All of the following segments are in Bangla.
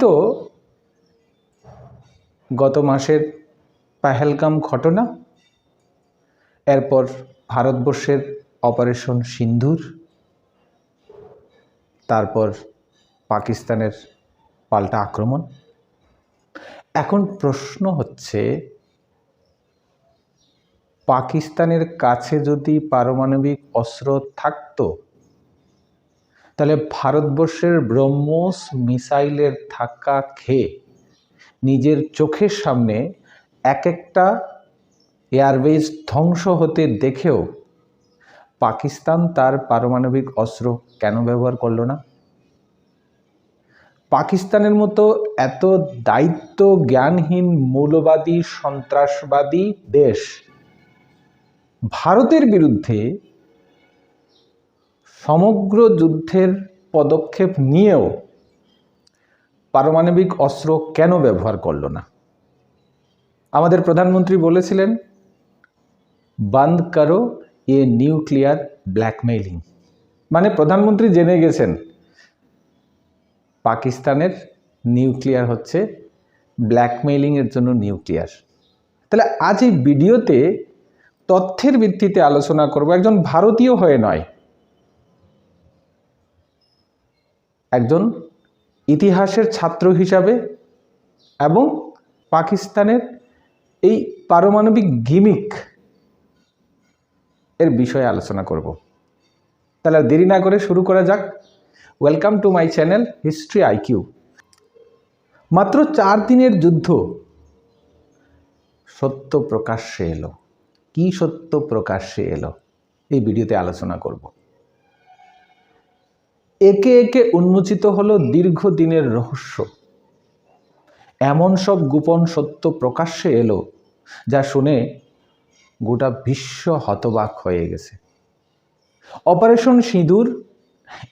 তো গত মাসের পাহেলগাম ঘটনা, এরপর ভারতবর্ষের অপারেশন সিন্ধুর, তারপর পাকিস্তানের পাল্টা আক্রমণ। এখন প্রশ্ন হচ্ছে, পাকিস্তানের কাছে যদি পারমাণবিক অস্ত্র থাকতো তাহলে ভারতবর্ষের ব্রহ্মোস মিসাইলের ধাক্কা খেয়ে নিজের চোখের সামনে এক একটা এয়ারবেজ ধ্বংস হতে দেখেও পাকিস্তান তার পারমাণবিক অস্ত্র কেন ব্যবহার করল না? পাকিস্তানের মতো এত দায়িত্ব জ্ঞানহীন মৌলবাদী সন্ত্রাসবাদী দেশ ভারতের বিরুদ্ধে সমগ্র যুদ্ধের পদক্ষেপ নিয়েও পারমাণবিক অস্ত্র কেন ব্যবহার করল না? আমাদের প্রধানমন্ত্রী বলেছিলেন, বান্ধ করো এ নিউক্লিয়ার ব্ল্যাকমেইলিং। মানে প্রধানমন্ত্রী জেনে গেছেন, পাকিস্তানের নিউক্লিয়ার হচ্ছে ব্ল্যাকমেইলিংয়ের জন্য নিউক্লিয়ার। তাহলে আজ এই ভিডিওতে তথ্যের ভিত্তিতে আলোচনা করব, একজন ভারতীয় হয়ে নয় একজন ইতিহাসের ছাত্র হিসাবে এবং পাকিস্তানের এই পারমাণবিক গিমিক এর বিষয়ে আলোচনা করব। তাহলে দেরি না করে শুরু করা যাক। Welcome to my channel history IQ মাত্র চার দিনের যুদ্ধ। সত্য প্রকাশ্যে এলো। কি সত্য প্রকাশ্যে এলো? এই ভিডিওতে আলোচনা করব। একে একে উন্মোচিত হলো দীর্ঘদিনের রহস্য। এমন সব গোপন সত্য প্রকাশ্যে এলো, যা শুনে গোটা বিশ্ব হতবাক হয়ে গেছে। অপারেশন সিঁদুর,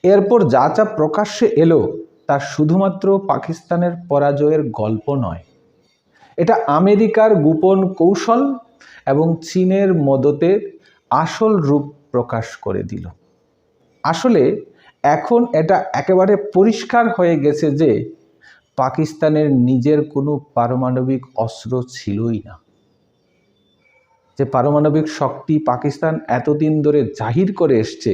এরপর যা যা প্রকাশ্যে এলো, তা শুধুমাত্র পাকিস্তানের পরাজয়ের গল্প নয়। এটা আমেরিকার গোপন কৌশল এবং চীনের মদতের আসল রূপ প্রকাশ করে দিল। আসলে এখন এটা একেবারে পরিষ্কার হয়ে গেছে যে পাকিস্তানের নিজের কোনো পারমাণবিক অস্ত্র ছিলই না। যে পারমাণবিক শক্তি পাকিস্তান এতদিন ধরে জাহির করে এসছে,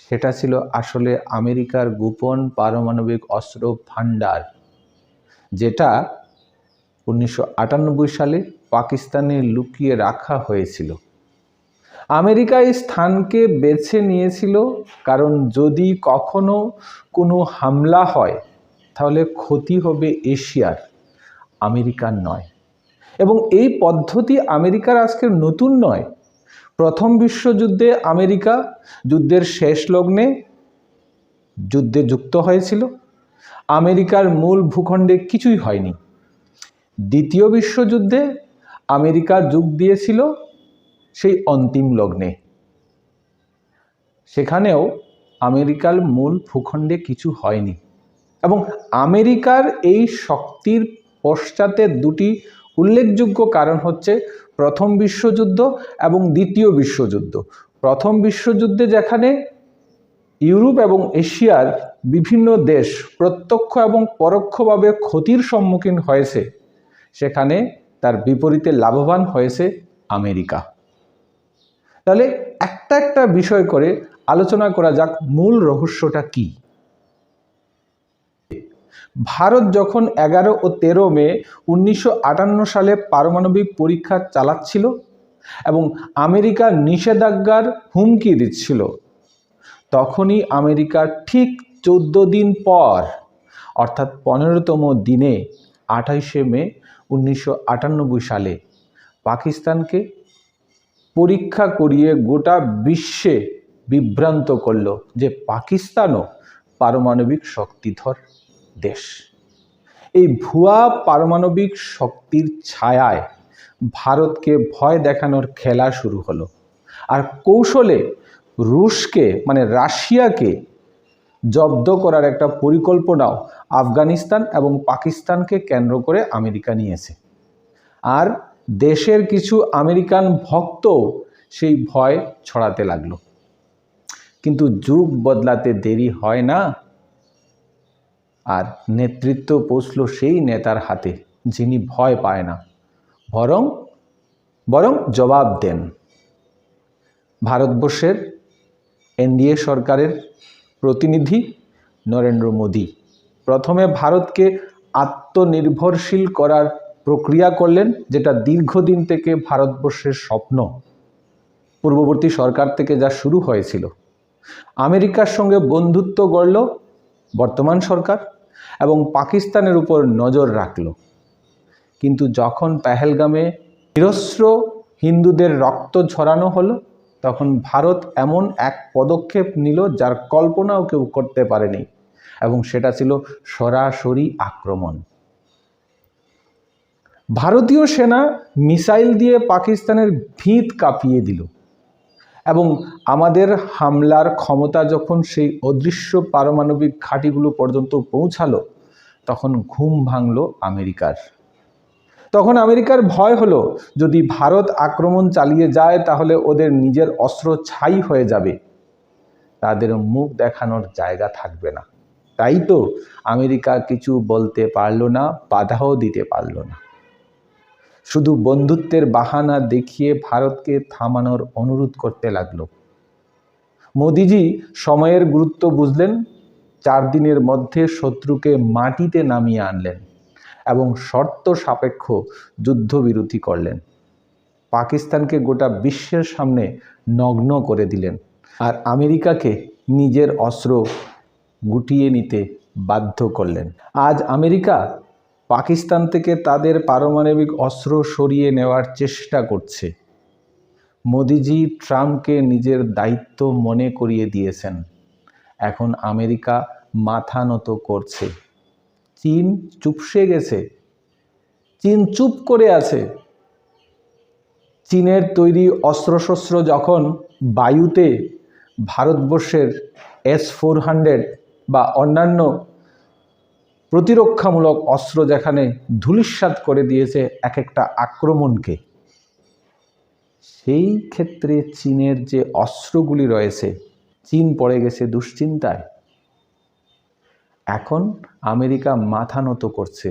সেটা ছিল আসলে আমেরিকার গোপন পারমাণবিক অস্ত্র ভাণ্ডার, যেটা উনিশশো আটানব্বই সালে পাকিস্তানে লুকিয়ে রাখা হয়েছিল। আমেরিকা এই স্থানকে বেছে নিয়েছিল কারণ যদি কখনো কোনো হামলা হয়, তাহলে ক্ষতি হবে এশিয়ার, আমেরিকার নয়। এবং এই পদ্ধতি আমেরিকার আজকের নতুন নয়। প্রথম বিশ্বযুদ্ধে আমেরিকা যুদ্ধের শেষ লগ্নে যুদ্ধে যুক্ত হয়েছিল। আমেরিকার মূল ভূখণ্ডে কিছুই হয়নি। দ্বিতীয় বিশ্বযুদ্ধে আমেরিকা যোগ দিয়েছিল সেই অন্তিম লগ্নে। সেখানেও আমেরিকার মূল ভূখণ্ডে কিছু হয়নি এবং আমেরিকার এই শক্তির পশ্চাতে দুটি উল্লেখযোগ্য কারণ হচ্ছে প্রথম বিশ্বযুদ্ধ এবং দ্বিতীয় বিশ্বযুদ্ধ। প্রথম বিশ্বযুদ্ধে যেখানে ইউরোপ এবং এশিয়ার বিভিন্ন দেশ প্রত্যক্ষ এবং পরোক্ষভাবে ক্ষতির সম্মুখীন হয়েছে, সেখানে তার বিপরীতে লাভবান হয়েছে আমেরিকা। তাহলে একটা একটা বিষয় করে আলোচনা করা যাক মূল রহস্যটা কি। ভারত যখন এগারো ও তেরো মে উনিশশো আটান্ন সালে পারমাণবিক পরীক্ষা চালাচ্ছিল এবং আমেরিকার নিষেধাজ্ঞার হুমকি দিচ্ছিল, তখনই আমেরিকা ঠিক চোদ্দ দিন পর, অর্থাৎ পনেরোতম দিনে আঠাইশে মে উনিশশো আটানব্বই সালে, পাকিস্তানকে পরীক্ষা করিয়ে গোটা বিশ্বে বিভ্রান্ত করল যে পাকিস্তানও পারমাণবিক শক্তিধর দেশ। এই ভুয়া পারমাণবিক শক্তির ছায়ায় ভারতকে ভয় দেখানোর খেলা শুরু হলো। আর কৌশলে রুশকে মানে রাশিয়াকে জব্দ করার একটা পরিকল্পনাও আফগানিস্তান এবং পাকিস্তানকে কেন্দ্র করে আমেরিকা নিয়েছে। আর দেশের কিছু আমেরিকান ভক্ত সেই ভয় ছড়াতে লাগল। কিন্তু যুগ বদলাতে দেরি হয় না। আর নেতৃত্ব পৌঁছল সেই নেতার হাতে, যিনি ভয় পায় না। বরং বরং জবাব দেন। ভারতবর্ষের এনডিএ সরকারের প্রতিনিধি নরেন্দ্র মোদী প্রথমে ভারতকে আত্মনির্ভরশীল করার প্রক্রিয়া করলেন যেটা দীর্ঘদিন থেকে ভারতবর্ষের স্বপ্ন। পূর্ববর্তী সরকার থেকে যা শুরু হয়েছিল। আমেরিকার সঙ্গে বন্ধুত্ব গড়ল বর্তমান সরকার এবং পাকিস্তানের উপর নজর রাখল। কিন্তু যখন পেহেলগামে নিরস্ত্র হিন্দুদের রক্ত ঝরানো হলো, তখন ভারত এমন এক পদক্ষেপ নিল যার কল্পনাও কেউ করতে পারেনি এবং সেটা ছিল সরাসরি আক্রমণ। ভারতীয় সেনা মিসাইল দিয়ে পাকিস্তানের ভিত কাঁপিয়ে দিল। এবং আমাদের হামলার ক্ষমতা যখন সেই অদৃশ্য পারমাণবিক ঘাঁটিগুলো পর্যন্ত পৌঁছালো, তখন ঘুম ভাঙল আমেরিকার। তখন আমেরিকার ভয় হলো, যদি ভারত আক্রমণ চালিয়ে যায়, তাহলে ওদের নিজের অস্ত্র ছাই হয়ে যাবে। তাদের মুখ দেখানোর জায়গা থাকবে না। তাই তো আমেরিকা কিছু বলতে পারল না, বাধাও দিতে পারল না। শুধু বন্ধুত্বের বাহানা দেখিয়ে ভারতকে থামানোর অনুরোধ করতে লাগল। মোদিজি সময়ের গুরুত্ব বুঝলেন, চার দিনের মধ্যে শত্রুকে মাটিতে নামিয়ে আনলেন এবং শর্ত সাপেক্ষ যুদ্ধবিরতি করলেন। পাকিস্তানকে গোটা বিশ্বের সামনে নগ্ন করে দিলেন আর আমেরিকাকে নিজের অস্ত্র গুটিয়ে নিতে বাধ্য করলেন। আজ আমেরিকা পাকিস্তান থেকে তাদের পারমাণবিক অস্ত্র সরিয়ে নেওয়ার চেষ্টা করছে। মোদিজি ট্রাম্পকে নিজের দায়িত্ব মনে করিয়ে দিয়েছেন। এখন আমেরিকা মাথা নত করছে। চীন চুপসে গেছে। চীন চুপ করে আছে। চীনের তৈরি অস্ত্রশস্ত্র যখন বায়ুতে, ভারতবর্ষের এস ফোর হান্ড্রেড বা অন্যান্য প্রতিরক্ষামূলক অস্ত্র যেখানে ধূলিসাৎ করে দিয়েছে এক একটা আক্রমণকে, সেই ক্ষেত্রে চীনের যে অস্ত্রগুলি রয়েছে, চীন পড়ে গেছে দুশ্চিন্তায়। এখন আমেরিকা মাথা নত করছে,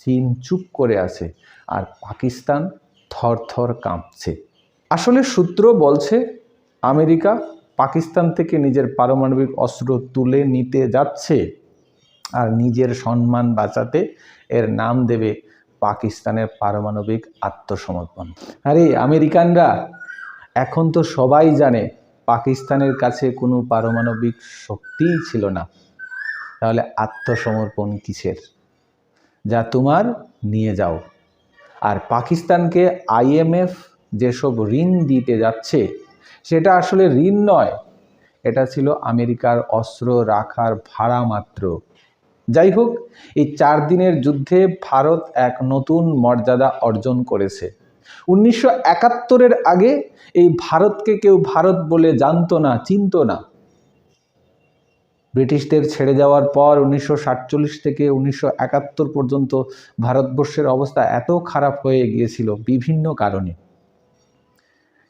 চীন চুপ করে আছে, আর পাকিস্তান থর থর কাঁপছে। আসলে সূত্র বলছে, আমেরিকা পাকিস্তান থেকে নিজের পারমাণবিক অস্ত্র তুলে নিতে যাচ্ছে। আর নিজের সম্মান বাঁচাতে এর নাম দেবে পাকিস্তানের পারমাণবিক আত্মসমর্পণ। আরে, আমেরিকানরা, এখন তো সবাই জানে পাকিস্তানের কাছে কোনো পারমাণবিক শক্তিই ছিল না। তাহলে আত্মসমর্পণ কিসের? যা তোমার নিয়ে যাও। আর পাকিস্তানকে আইএমএফ যেসব ঋণ দিতে যাচ্ছে, সেটা আসলে ঋণ নয়, এটা ছিল আমেরিকার অস্ত্র রাখার ভাড়া মাত্র। যাই হোক, এই চার দিনের যুদ্ধে ভারত এক নতুন মর্যাদা অর্জন করেছে। উনিশশো একাত্তরের আগে এই ভারতকে কেউ ভারত বলে জানতো না, চিনত না। ব্রিটিশদের ছেড়ে যাওয়ার পর উনিশশো সাতচল্লিশ থেকে উনিশশো একাত্তর পর্যন্ত ভারতবর্ষের অবস্থা এত খারাপ হয়ে গিয়েছিল বিভিন্ন কারণে।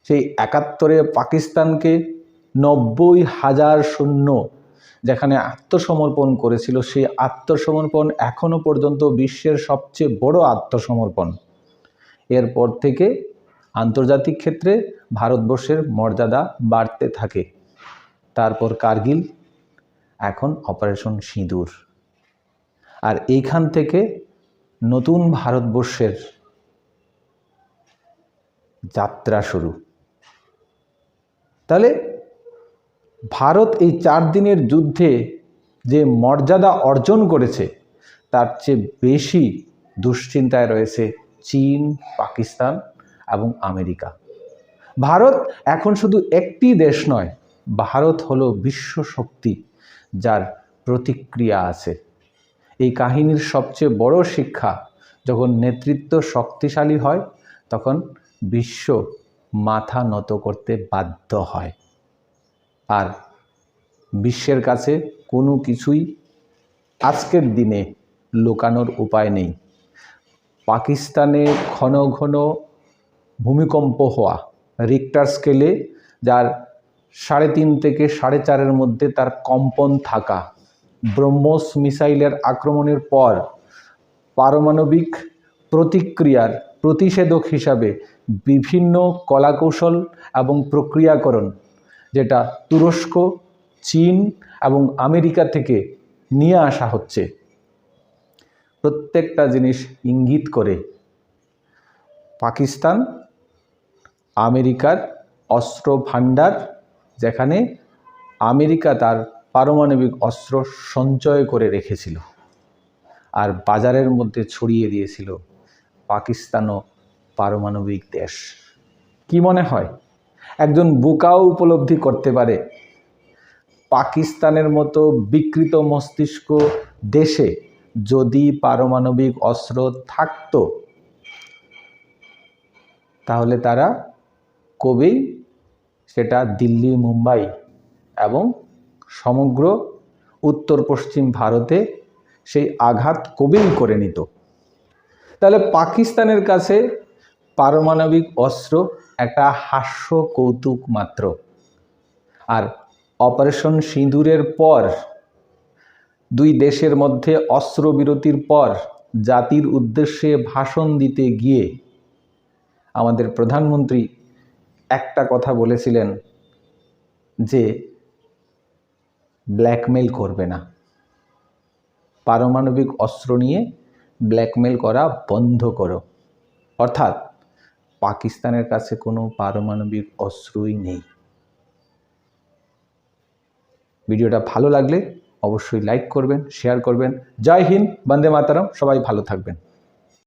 সেই একাত্তরে পাকিস্তানকে নব্বই হাজার সৈন্য যেখানে আত্মসমর্পণ করেছিল, সেই আত্মসমর্পণ এখনও পর্যন্ত বিশ্বের সবচেয়ে বড় আত্মসমর্পণ। এরপর থেকে আন্তর্জাতিক ক্ষেত্রে ভারতবর্ষের মর্যাদা বাড়তে থাকে। তারপর কার্গিল, এখন অপারেশন সিঁদুর। আর এইখান থেকে নতুন ভারতবর্ষের যাত্রা শুরু। তাহলে ভারত এই চার দিনের যুদ্ধে যে মর্যাদা অর্জন করেছে, তার চেয়ে বেশি দুশ্চিন্তায় রয়েছে চীন, পাকিস্তান এবং আমেরিকা। ভারত এখন শুধু একটি দেশ নয়, ভারত হলো বিশ্ব শক্তি যার প্রতিক্রিয়া আছে। এই কাহিনীর সবচেয়ে বড় শিক্ষা, যখন নেতৃত্ব শক্তিশালী হয়, তখন বিশ্ব মাথা নত করতে বাধ্য হয়। আর বিশ্বের কাছে কোনো কিছুই আজকের দিনে লোকানোর উপায় নেই। পাকিস্তানে ঘন ঘন ভূমিকম্প হওয়া রিক্টার স্কেলে যার সাড়ে তিন থেকে সাড়ে চারের মধ্যে তার কম্পন থাকা ব্রহ্মস মিসাইলের আক্রমণের পর পারমাণবিক প্রতিক্রিয়ার প্রতিষেধক হিসাবে বিভিন্ন কলাকৌশল এবং প্রক্রিয়াকরণ যেটা তুরস্ক, চীন এবং আমেরিকা থেকে নিয়ে আসা হচ্ছে। প্রত্যেকটা জিনিস ইঙ্গিত করে পাকিস্তান, আমেরিকার অস্ত্র ভাণ্ডার যেখানে আমেরিকা তার পারমাণবিক অস্ত্র সঞ্চয় করে রেখেছিল আর বাজারের মধ্যে ছড়িয়ে দিয়েছিল পাকিস্তানও পারমাণবিক দেশ। কি মনে হয়? একজন বোকাও উপলব্ধি করতে পারে। পাকিস্তানের মতো বিকৃত মস্তিষ্ক দেশে যদি পারমাণবিক অস্ত্র থাকতো, তাহলে তারা কবেই সেটা দিল্লি, মুম্বাই এবং সমগ্র উত্তর পশ্চিম ভারতে সেই আঘাত কবেই করে নিত। তাহলে পাকিস্তানের কাছে পারমাণবিক অস্ত্র একটা হাস্য কৌতুক মাত্র। আর অপারেশন সিঁদুরের পর, দুই দেশের মধ্যে অস্ত্রবিরতির পর জাতির উদ্দেশ্যে ভাষণ দিতে গিয়ে আমাদের প্রধানমন্ত্রী একটা কথা বলেছিলেন যে, ব্ল্যাকমেল করবে না। পারমাণবিক অস্ত্র নিয়ে ব্ল্যাকমেল করা বন্ধ করো। অর্থাৎ পাকিস্তানের কাছে কোনো পারমাণবিক অস্ত্রই নেই। ভিডিওটা ভালো লাগলে অবশ্যই লাইক করবেন শেয়ার করবেন। জয় হিন্দ, বন্দে মাতারাম, সবাই ভালো থাকবেন।